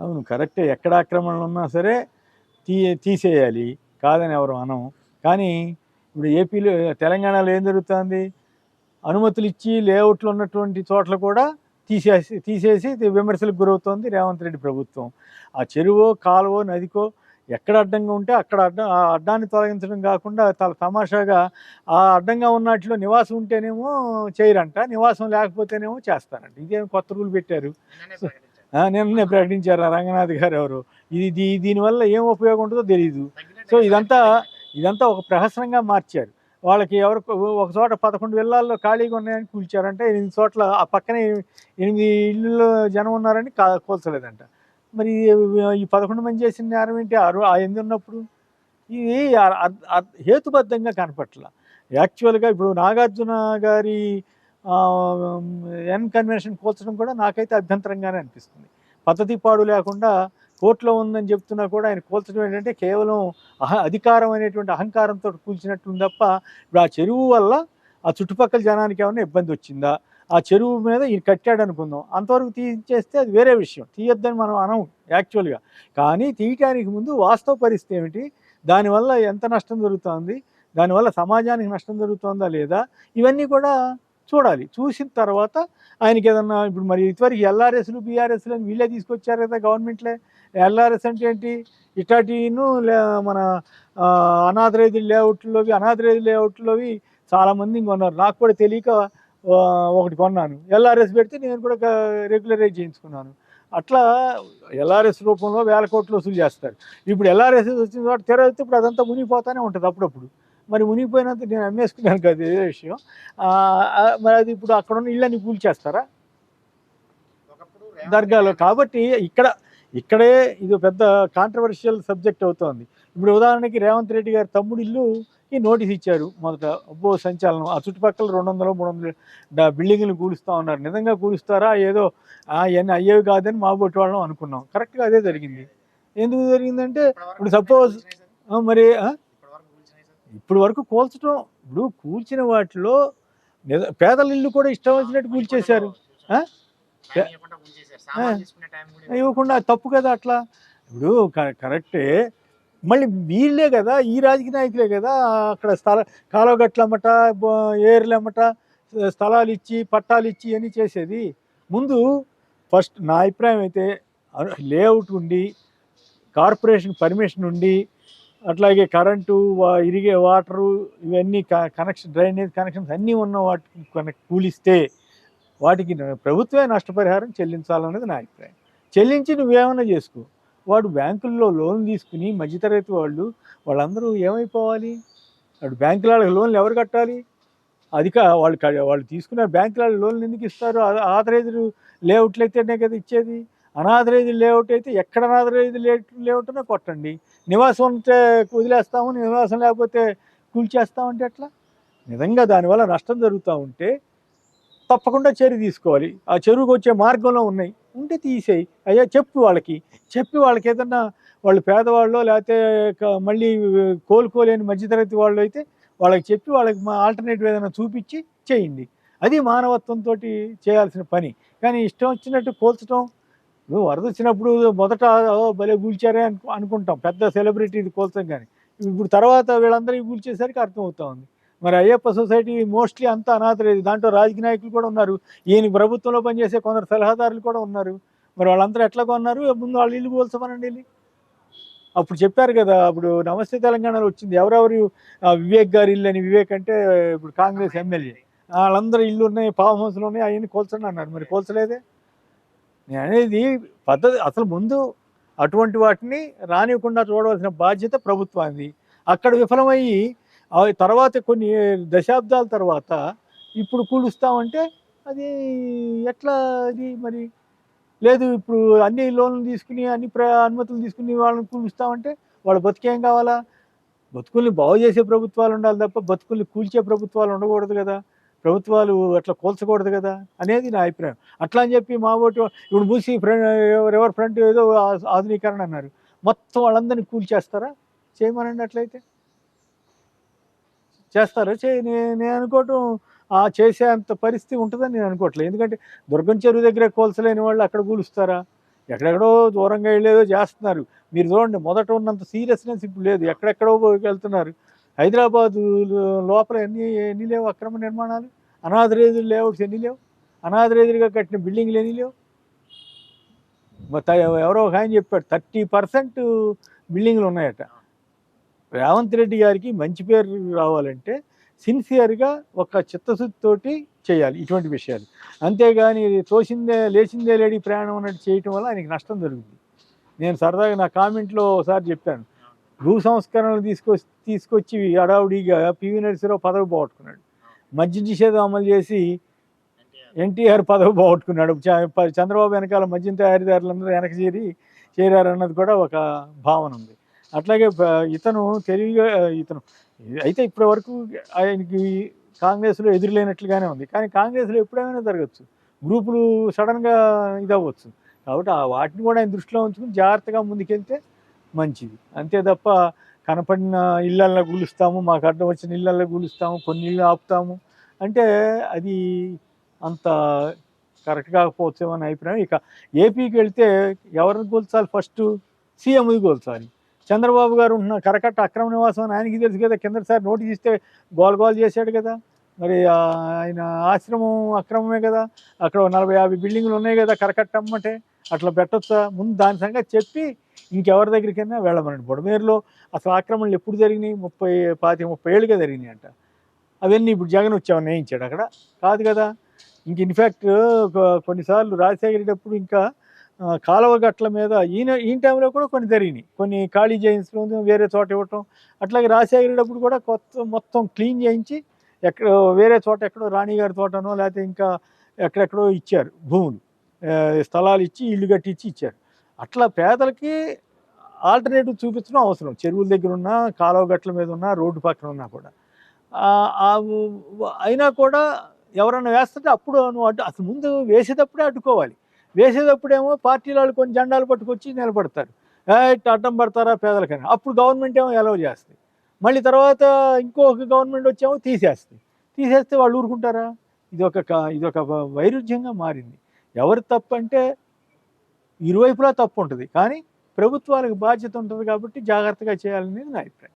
అవును కరెక్టే. ఎక్కడ ఆక్రమణలు ఉన్నా సరే తీ తీసేయాలి. కాదని ఎవరు అనం కానీ ఇప్పుడు ఏపీలో తెలంగాణలో ఏం జరుగుతుంది? అనుమతులు ఇచ్చి లేఅవుట్లు ఉన్నటువంటి చోట్ల కూడా తీసేసి తీసేసి విమర్శలకు గురవుతోంది రేవంత్ రెడ్డి ప్రభుత్వం. ఆ చెరువో కాలువో నదికో ఎక్కడ అడ్డంగా ఉంటే అక్కడ అడ్డం ఆ అడ్డాన్ని తొలగించడం కాకుండా చాలా తమాషాగా ఆ అడ్డంగా ఉన్నట్లో నివాసం ఉంటేనేమో చేయరంట. నివాసం లేకపోతేనేమో చేస్తారంట. ఇదేం కొత్త రూల్ పెట్టారు? నిన్నే ప్రకటించారు రంగనాథ్ గారు ఎవరు? ఇది దీనివల్ల ఏం ఉపయోగం ఉంటుందో తెలియదు సో ఇదంతా ఇదంతా ఒక ప్రహసనంగా మార్చారు. వాళ్ళకి ఎవరు ఒక చోట పదకొండు విల్లాల్లో ఖాళీగా ఉన్నాయని కూల్చారంటే ఎనిమిది చోట్ల ఆ పక్కనే ఎనిమిది ఇళ్ళు జనం ఉన్నారని కా కూల్చలేదంట. మరి ఈ పదకొండు మంది చేసిన నేరం ఏంటి? ఆరు ఆ ఎనిమిది ఉన్నప్పుడు? ఇది హేతుబద్ధంగా కనపట్ల. యాక్చువల్గా ఇప్పుడు నాగార్జున గారి ఎన్ కన్వెన్షన్ కూల్చడం కూడా నాకైతే అభ్యంతరంగానే అనిపిస్తుంది. పద్ధతి పాడు లేకుండా కోర్టులో ఉందని చెప్తున్నా కూడా ఆయన కూల్చడం ఏంటంటే కేవలం అహ అధికారం అనేటువంటి అహంకారంతో కూల్చినట్టుంది తప్ప ఇప్పుడు ఆ చెరువు వల్ల ఆ చుట్టుపక్కల జనానికి ఏమైనా ఇబ్బంది వచ్చిందా? ఆ చెరువు మీద ఈయన కట్టాడు అనుకుందాం. అంతవరకు తీసేస్తే అది వేరే విషయం. తీయొద్దని మనం అనం యాక్చువల్గా. కానీ తీయటానికి ముందు వాస్తవ పరిస్థితి ఏమిటి? దానివల్ల ఎంత నష్టం జరుగుతోంది? దానివల్ల సమాజానికి నష్టం జరుగుతుందా లేదా? ఇవన్నీ కూడా చూడాలి. చూసిన తర్వాత ఆయనకి ఏదన్నా ఇప్పుడు మరి ఇదివరకు ఎల్ఆర్ఎస్లు బీఆర్ఎస్లు అని వీళ్ళే తీసుకొచ్చారు కదా గవర్నమెంట్లే. ఎల్ఆర్ఎస్ అంటే ఏంటి? ఇటాటీను లే మన అనాథరేది లేఅవుట్లోవి అనాథరేది లేఅవుట్లోవి చాలామంది కొన్నారు. నాకు కూడా తెలియక ఒకటి కొన్నాను. ఎల్ఆర్ఎస్ పెడితే నేను కూడా రెగ్యులరైజ్ చేయించుకున్నాను. అట్లా ఎల్ఆర్ఎస్ రూపంలో వేల కోట్లు వసూలు చేస్తారు. ఇప్పుడు ఎల్ఆర్ఎస్ వచ్చిన తర్వాత తెరవస్తే ఇప్పుడు అదంతా మునిగిపోతానే ఉంటుంది అప్పుడప్పుడు. మరి మునిగిపోయినంత నేను అమ్మేసుకున్నాను కదా ఇదే విషయం. మరి అది ఇప్పుడు అక్కడ ఉన్న ఇళ్ళని కూల్చేస్తారా? దర్గాలో. కాబట్టి ఇక్కడ ఇక్కడే ఇది ఒక పెద్ద కాంట్రవర్షియల్ సబ్జెక్ట్ అవుతోంది. ఇప్పుడు ఉదాహరణకి రేవంత్ రెడ్డి గారి తమ్ముడు ఇల్లుకి నోటీస్ ఇచ్చారు మొదట. అబ్బో సంచలనం. ఆ చుట్టుపక్కల రెండు వందలు మూడు వందలు డా- బిల్డింగ్లు కూలుస్తూ ఉన్నారు. నిజంగా కూలుస్తారా? ఏదో అవన్నీ అయ్యేవి కాదని మా బొట్టి వాళ్ళం అనుకున్నాం. కరెక్ట్గా అదే జరిగింది. ఎందుకు జరిగిందంటే ఇప్పుడు సపోజ్ మరి ఇప్పుడు వరకు కూల్చడం ఇప్పుడు కూల్చిన వాటిలో పేదల ఇల్లు కూడా ఇష్టం వచ్చినట్టు కూల్చేశారు? ఇవ్వకుండా తప్పు కదా అట్లా? ఇప్పుడు కరెక్టే. మళ్ళీ వీళ్ళే కదా ఈ రాజకీయ నాయకులే కదా అక్కడ స్థల కాలువగట్లమ్మట ఏర్లమ్మట స్థలాలు ఇచ్చి పట్టాలు ఇచ్చి అని చేసేది. ముందు ఫస్ట్ నా అభిప్రాయం అయితే లేఅవుట్ ఉండి కార్పొరేషన్ పర్మిషన్ ఉండి అట్లాగే కరెంటు వా- ఇరిగే వాటరు ఇవన్నీ క- కనెక్షన్ డ్రైనేజ్ కనెక్షన్స్ అన్నీ ఉన్న వాటికి కనెక్ట్ కూలిస్తే వాటికి ప్రభుత్వమే నష్టపరిహారం చెల్లించాలన్నది నా అభిప్రాయం. చెల్లించి నువ్వేమైనా చేసుకో. వాడు బ్యాంకుల్లో లోన్ తీసుకుని మధ్యతరగతి వాళ్ళు వాళ్ళందరూ ఏమైపోవాలి? వాడు బ్యాంకుల వాళ్ళకి లోన్లు ఎవరు కట్టాలి? అధిక వాళ్ళు వాళ్ళు తీసుకున్న బ్యాంకుల లోన్లు ఎందుకు ఇస్తారు? ఆథరైజ్డ్ లేఅవుట్లు అయితేనే కదా ఇచ్చేది. అనాథరైజ్ లేఅవుట్ అయితే ఎక్కడ అనాథరైజ్ లేఅవుట్నే కొట్టండి. నివాసం ఉంటే వదిలేస్తాము నివాసం లేకపోతే కూల్చేస్తామంటే ఎట్లా? నిజంగా దానివల్ల నష్టం జరుగుతూ ఉంటే తప్పకుండా చర్య తీసుకోవాలి. ఆ చెరువుకు వచ్చే మార్గంలో ఉన్నాయి. ఉంటే తీసేయి. అయ్యా చెప్పు వాళ్ళకి. చెప్పి వాళ్ళకి ఏదన్నా వాళ్ళు పేదవాళ్ళు లేకపోతే మళ్ళీ కోలుకోలేని మధ్యతరగతి వాళ్ళు అయితే వాళ్ళకి చెప్పి వాళ్ళకి మా ఆల్టర్నేటివ్ ఏదైనా చూపించి చేయండి. అది మానవత్వంతో చేయాల్సిన పని. కానీ ఇష్టం వచ్చినట్టు కోల్చడం నువ్వు వరద వచ్చినప్పుడు మొదట భలే కూల్చారే అను అనుకుంటాం. పెద్ద సెలబ్రిటీ ఇది కోల్చాం కానీ ఇప్పుడు తర్వాత వీళ్ళందరికీ కూల్చేసరికి అర్థమవుతా ఉంది మరి అయ్యప్ప సొసైటీ మోస్ట్లీ అంతా అనాథలేదు దాంట్లో రాజకీయ నాయకులు కూడా ఉన్నారు. ఈయన ప్రభుత్వంలో పనిచేసే కొందరు సలహాదారులు కూడా ఉన్నారు. మరి వాళ్ళందరూ ఎట్లా కొన్నారు? ముందు వాళ్ళు ఇల్లు కోల్చమనండి వెళ్ళి. అప్పుడు చెప్పారు కదా అప్పుడు నమస్తే తెలంగాణలో వచ్చింది. ఎవరెవరు వివేక్ గారి ఇల్లు అని. వివేక్ అంటే ఇప్పుడు కాంగ్రెస్ ఎమ్మెల్యే. వాళ్ళందరూ ఇల్లు ఉన్నాయి ఫామ్ హౌస్లు ఉన్నాయి అవన్నీ కోల్చండి అన్నారు. మరి కోల్చలేదే? నేను అనేది పద్ధతి అసలు ముందు అటువంటి వాటిని రానివ్వకుండా చూడవలసిన బాధ్యత ప్రభుత్వానికి అక్కడ విఫలమయ్యి ఆ తర్వాత కొన్ని దశాబ్దాల తర్వాత ఇప్పుడు కూలుస్తామంటే అది ఎట్లా అది మరి? లేదు ఇప్పుడు అన్ని లోన్లు తీసుకుని అన్ని ప్ర అనుమతులు తీసుకుని వాళ్ళని కూలుస్తామంటే వాళ్ళ బతికేం కావాలా? బతుకుల్ని బాగు చేసే ప్రభుత్వాలు ఉండాలి తప్ప బతుకుల్ని కూల్చే ప్రభుత్వాలు ఉండకూడదు కదా. ప్రభుత్వాలు అట్లా కోల్చకూడదు కదా అనేది నా అభిప్రాయం. అట్లా అని చెప్పి మా ఓటు ఇప్పుడు మూసి ఫ్రంట్ రివర్ ఫ్రంట్ ఏదో ఆధునీకరణ అన్నారు. మొత్తం వాళ్ళందరినీ కూల్చేస్తారా చేయమనండి అట్లయితే? చేస్తారా? చే నే- నేను అనుకోవటం ఆ చేసే అంత పరిస్థితి ఉంటుందని నేను అనుకోవట్లేదు. ఎందుకంటే దుర్గం చెరువు దగ్గర కోల్చలేని వాళ్ళు అక్కడ కూలుస్తారా? ఎక్కడెక్కడో దూరంగా వెళ్ళేదో చేస్తున్నారు. మీరు చూడండి మొదట ఉన్నంత సీరియస్నెస్ ఇప్పుడు లేదు. ఎక్కడెక్కడో వెళ్తున్నారు. హైదరాబాదు లోపల ఎన్ని ఎన్ని లేవు అక్రమ నిర్మాణాలు? అనాథరేజులు లేఅవుట్స్ ఎన్ని లేవు. అనాథరేజులుగా కట్టిన బిల్డింగ్లు ఎన్ని లేవు? ఎవరో ఒక ఆయన చెప్పాడు థర్టీ పర్సెంట్ బిల్డింగ్లు ఉన్నాయట. రేవంత్ రెడ్డి గారికి మంచి పేరు రావాలంటే సిన్సియర్గా ఒక చిత్తశుద్ధితోటి చేయాలి ఇటువంటి విషయాలు. అంతేగాని తోసిందే లేచిందే లేడి ప్రయాణం అన్నట్టు చేయటం వల్ల ఆయనకి నష్టం జరుగుతుంది నేను సరదాగా నా కామెంట్లో ఒకసారి చెప్పాను. భూ సంస్కరణలు తీసుకొచ్చి తీసుకొచ్చి అడావుడిగా పివి నరసరావు పదవి పోగొట్టుకున్నాడు. మద్య నిషేధం అమలు చేసి ఎన్టీఆర్ పదవి పోగొట్టుకున్నాడు. చ- ప- చంద్రబాబు వెనకాల మద్యం తయారీదారులందరూ వెనక చేరి చేరారన్నది కూడా ఒక భావన ఉంది. అట్లాగే ఇతను తెలివిగా ఇతను అయితే ఇప్పటి వరకు ఆయనకి కాంగ్రెస్లో ఎదురులేనట్లుగానే ఉంది. కానీ కాంగ్రెస్లో ఎప్పుడైనా జరగచ్చు. గ్రూపులు సడన్గా ఇదవ్వచ్చు. కాబట్టి ఆ వాటిని కూడా ఆయన దృష్టిలో ఉంచుకుని జాగ్రత్తగా ముందుకెళ్తే మంచిది. అంతే తప్ప కనపడిన ఇళ్ళల్లో కూలుస్తాము మాకు అడ్డం వచ్చిన ఇళ్ళల్లో కూలుస్తాము కొన్ని ఇళ్ళు ఆపుతాము. అంటే అది అంత కరెక్ట్ కాకపోవచ్చేమో అని అభిప్రాయం. ఇక ఏపీకి వెళ్తే ఎవరిని కూల్చాలి ఫస్ట్ సీఎంని కూల్చాలి చంద్రబాబు గారు ఉన్న కరకట్ట అక్రమ నివాసం అని ఆయనకి తెలుసు కదా కిందసారి నోటీస్ ఇస్తే గోల్ గోల్ చేశాడు కదా. మరి ఆయన ఆశ్రమం అక్రమమే కదా. అక్కడ నలభై యాభై బిల్డింగ్లు ఉన్నాయి కదా కరకట్ట అమ్మంటే అట్లా పెట్టొచ్చా? ముందు దాని సంగతి చెప్పి ఇంకెవరి దగ్గరికైనా వెళ్ళమనండి. బుడమేరులో అసలు ఆక్రమణలు ఎప్పుడు జరిగినాయి? ముప్పై పాతి ముప్పై ఏళ్ళుగా జరిగినాయి అంట అవన్నీ ఇప్పుడు జగన్ వచ్చామని వేయించాడు అక్కడ. కాదు కదా. ఇంక ఇన్ఫ్యాక్ట్ కొన్నిసార్లు రాజశేఖరేటప్పుడు ఇంకా కాలువ గట్ల మీద ఈయన ఈ టైంలో కూడా కొన్ని జరిగినాయి. కొన్ని ఖాళీ చేయించడం వేరే చోట ఇవ్వటం. అట్లాగే రాజశేఖరేటప్పుడు కూడా కొత్త మొత్తం క్లీన్ చేయించి ఎక్కడ వేరే చోట ఎక్కడో రాణిగారి తోటనో లేకపోతే ఇంకా ఎక్కడెక్కడో ఇచ్చారు భూములు. స్థలాలు ఇచ్చి ఇల్లు కట్టించి ఇచ్చారు. అట్లా పేదలకి ఆల్టర్నేటివ్ చూపించడం అవసరం. చెరువుల దగ్గర ఉన్నా కాలువ గట్ల మీద ఉన్నా రోడ్డు పక్కన ఉన్నా కూడా. అయినా కూడా ఎవరైనా వేస్తుంటే అప్పుడు నువ్వు అడ్డు అసలు ముందు వేసేటప్పుడే అడ్డుకోవాలి. వేసేటప్పుడేమో పార్టీల వాళ్ళు కొన్ని జెండాలు పట్టుకొచ్చి నిలబడతారు. అడ్డం పడతారా పేదలకని. అప్పుడు గవర్నమెంట్ ఏమో ఎలవ్ చేస్తుంది. మళ్ళీ తర్వాత ఇంకొక గవర్నమెంట్ వచ్చేమో తీసేస్తుంది. తీసేస్తే వాళ్ళు ఊరుకుంటారా? ఇది ఒక ఇది ఒక వైరుధ్యంగా మారింది. ఎవరి తప్పు అంటే ఇరువైపులా తప్పు ఉంటుంది. కానీ ప్రభుత్వాలకు బాధ్యత ఉంటుంది కాబట్టి జాగ్రత్తగా చేయాలనేది నా అభిప్రాయం.